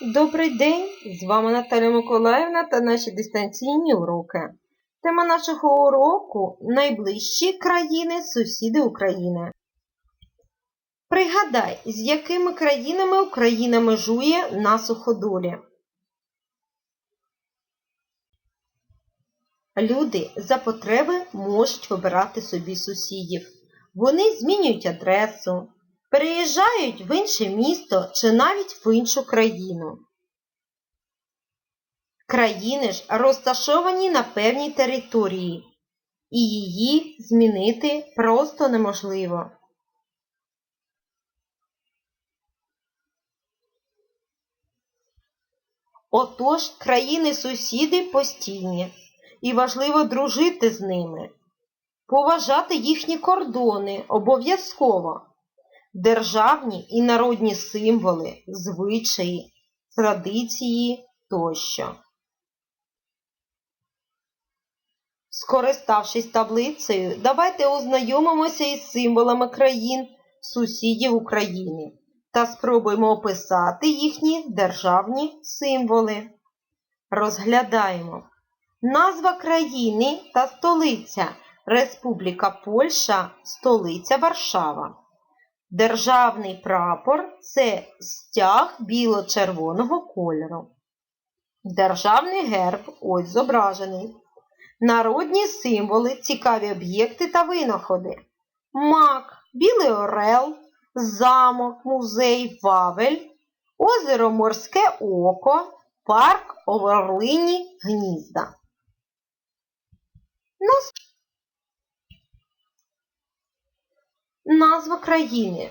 Добрий день! З вами Наталя Миколаївна та наші дистанційні уроки. Тема нашого уроку найближчі країни, сусіди України. Пригадай, з якими країнами Україна межує на суходолі. Люди за потреби можуть вибирати собі сусідів. Вони змінюють адресу, переїжджають в інше місто чи навіть в іншу країну. Країни ж розташовані на певній території, і її змінити просто неможливо. Отож, країни-сусіди постійні, і важливо дружити з ними, поважати їхні кордони обов'язково, державні і народні символи, звичаї, традиції тощо. Скориставшись таблицею, давайте ознайомимося із символами країн сусідів України та спробуємо описати їхні державні символи. Розглядаємо. Назва країни та столиця Республіка Польща, столиця Варшава. Державний прапор це стяг біло-червоного кольору. Державний герб ось зображений. Народні символи, цікаві об'єкти та винаходи. Мак, білий орел, замок, музей, Вавель, озеро Морське Око, парк Оверлині Гнізда. Нас... Назва країни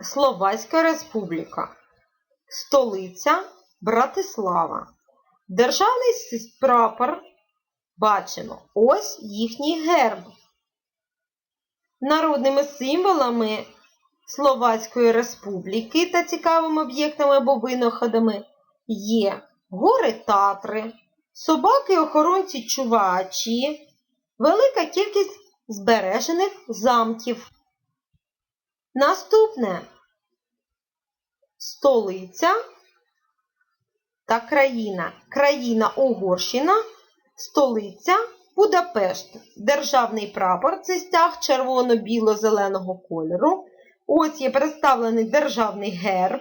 Словацька Республіка. Столиця Братислава. Державний прапор бачимо. Ось їхній герб. Народними символами Словацької Республіки та цікавими об'єктами або винаходами є гори Татри, собаки-охоронці чувачі, велика кількість збережених замків. Наступне столиця та країна. Країна Угорщина, столиця Будапешт. Державний прапор це стяг червоно-біло-зеленого кольору. Ось є представлений державний герб.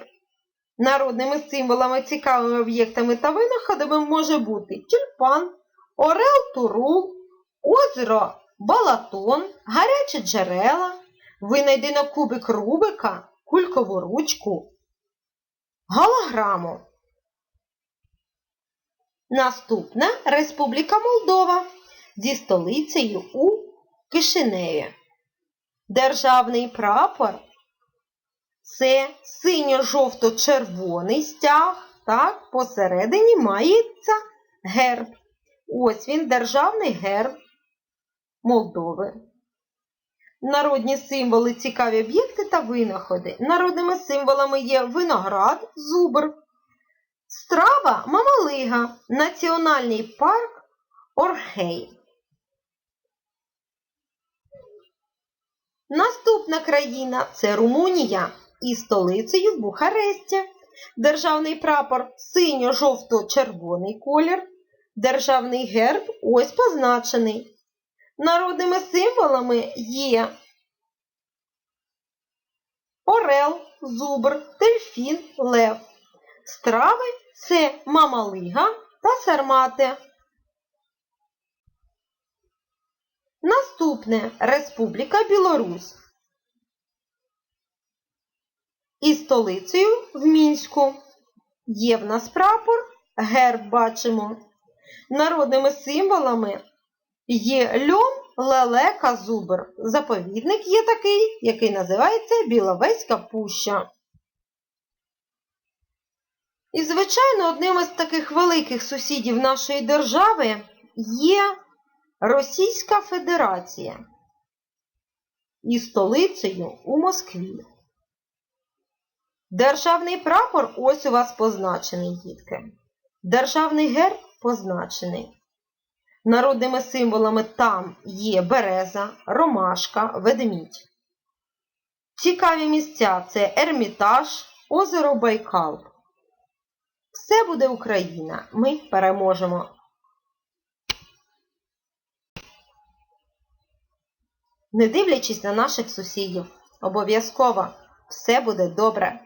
Народними символами, цікавими об'єктами та винаходами може бути тюльпан, орел Турул, озеро Балатон, гарячі джерела, винайдено кубик Рубика, кулькову ручку, галаграму. Наступна Республіка Молдова зі столицею у Кишиневі. Державний прапор це синьо-жовто-червоний стяг, так, посередині мається герб. Ось він, державний герб Молдови. Народні символи, цікаві об'єкти та винаходи. Народними символами є виноград, зубр, страва мамалига, національний парк Орхей. Наступна країна це Румунія із столицею Бухаресті. Державний прапор синьо-жовто-червоний колір. Державний герб ось позначений. Народними символами є орел, зубр, дельфін, лев. Страви це мамалига та сармати. Наступне Республіка Білорусь. І столицею в Мінську. Є в нас прапор, герб бачимо. Народними символами є льон, лелека, зубр. Заповідник є такий, який називається Біловеська пуща. І, звичайно, одним із таких великих сусідів нашої держави є Російська Федерація і столицею у Москві. Державний прапор ось у вас позначений, дітки. Державний герб позначений. Народними символами там є береза, ромашка, ведмідь. Цікаві місця це Ермітаж, озеро Байкал. Все буде Україна. Ми переможемо. Не дивлячись на наших сусідів, обов'язково все буде добре.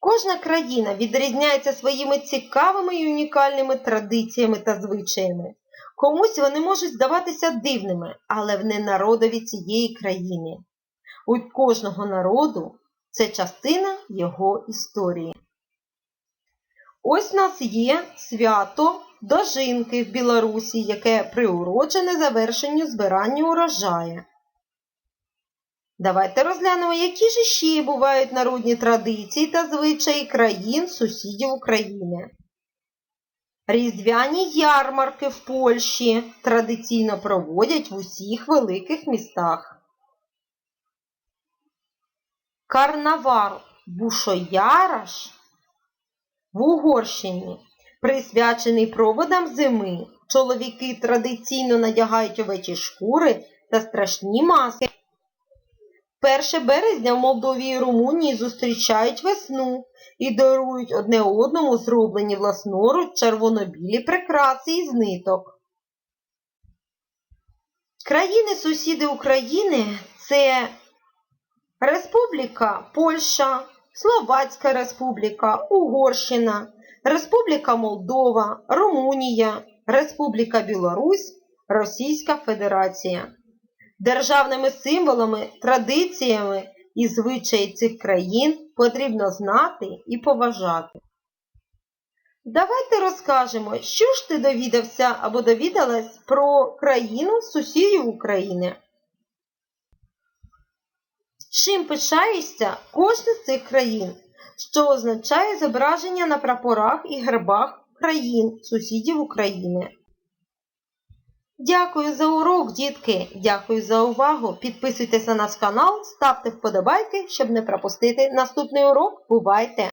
Кожна країна відрізняється своїми цікавими і унікальними традиціями та звичаями. Комусь вони можуть здаватися дивними, але вони народові цієї країни. У кожного народу це частина його історії. Ось нас є свято Дожинки в Білорусі, яке приурочене завершенню збирання урожаю. Давайте розглянемо, які ж ще бувають народні традиції та звичаї країн сусідів України. Різдвяні ярмарки в Польщі традиційно проводять в усіх великих містах. Карнавал Бушояраш в Угорщині присвячений проводам зими. Чоловіки традиційно надягають овечі шкури та страшні маски. 1 березня в Молдові і Румунії зустрічають весну і дарують одне одному зроблені власноруч червоно-білі прикраси із ниток. Країни-сусіди України це Республіка Польща, Словацька Республіка, Угорщина, Республіка Молдова, Румунія, Республіка Білорусь, Російська Федерація. Державними символами, традиціями і звичаї цих країн потрібно знати і поважати. Давайте розкажемо, що ж ти довідався або довідалась про країну сусідів України. Чим пишаєшся кожна з цих країн, що означає зображення на прапорах і гербах країн сусідів України. Дякую за урок, дітки! Дякую за увагу! Підписуйтесь на наш канал, ставте вподобайки, щоб не пропустити наступний урок. Бувайте!